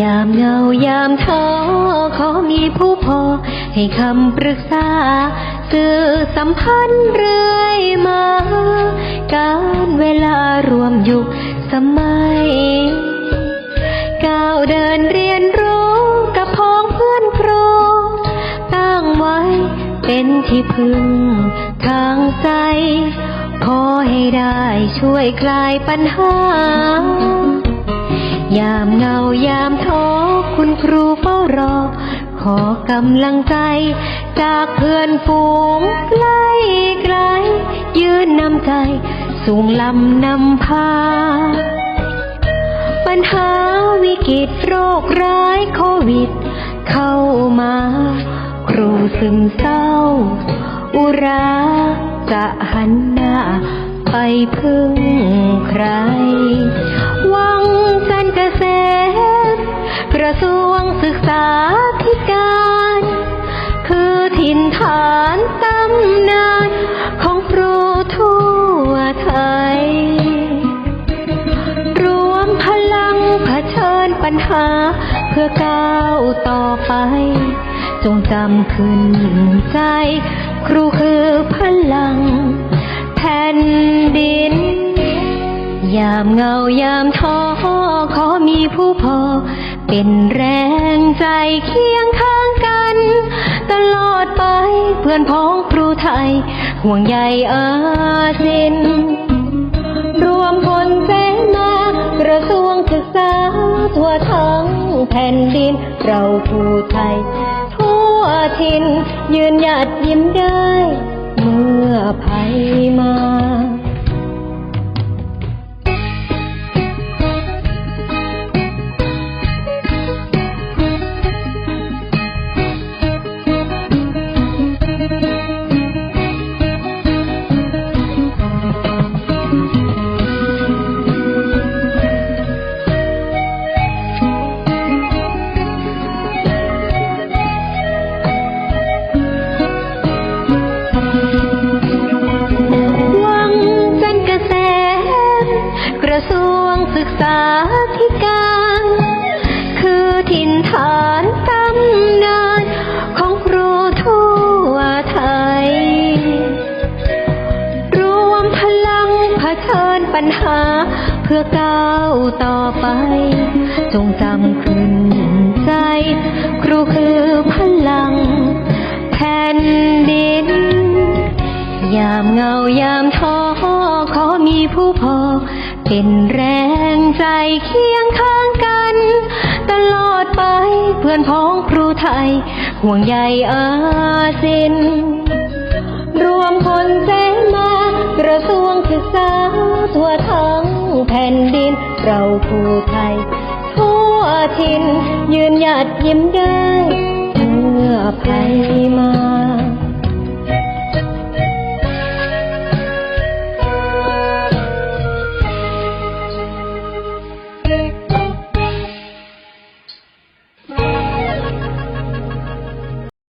ยามเงายามท้อขอมีผู้พอ ให้คำปรึกษา สื่อสัมพันธ์เรื่อยมา การเวลารวมยุคสมัย ก้าวเดินเรียนรู้กับพ้องเพื่อนครูตั้งไว้เป็นที่พึ่งทางใจขอให้ได้ช่วยคลายปัญหา ยามเงายามท้อคุณครูเฝ้ารอ ขอกำลังใจ จากเพื่อนฝูงใกล้ไกล ยืนนำใจ สูงลำนำพา ปัญหาวิกฤตโรคร้ายโควิด เข้ามา ครูซึมเศร้า อุราจะหันหน้าไปพึ่งใคร วัง เกษมกระทรวงศึกษาธิการ คือถิ่นฐานตำนานของครูทั่วไทย รวมพลังเผชิญปัญหาเพื่อก้าวต่อไป จงจำขึ้นใจ ครูคือพลังแผ่นดิน ยามเงายามท้อ ผู้พอ เป็นแรงใจเคียงข้างกัน ตลอดไปเพื่อนพ้องครูไทย ห่วงใยอาสินรวมพลเสมากระทรวงศึกษา ทั่วทั้งแผ่นดิน เราผู้ไทย ทั่วทิน ยืนหยัดยิ้มได้ เมื่อภัยมา ระทรวงศึกษาธิการ คือถิ่นฐานตำนานของครูทั่วไทย รวมพลังเผชิญปัญหาเพื่อก้าวต่อไป จงจำขึ้นใจ ครูคือพ เป็นแรงใจเคียงข้างกัน ตลอดไปเพื่อนพ้องครูไทย ห่วงใยอาสินรวมพลเสมากระทรวงศึกษาทั่วทั้งแผ่นดิน เราผู้ไทย ทั่วทินยืนหยัดยิ้มได้เมื่อภัย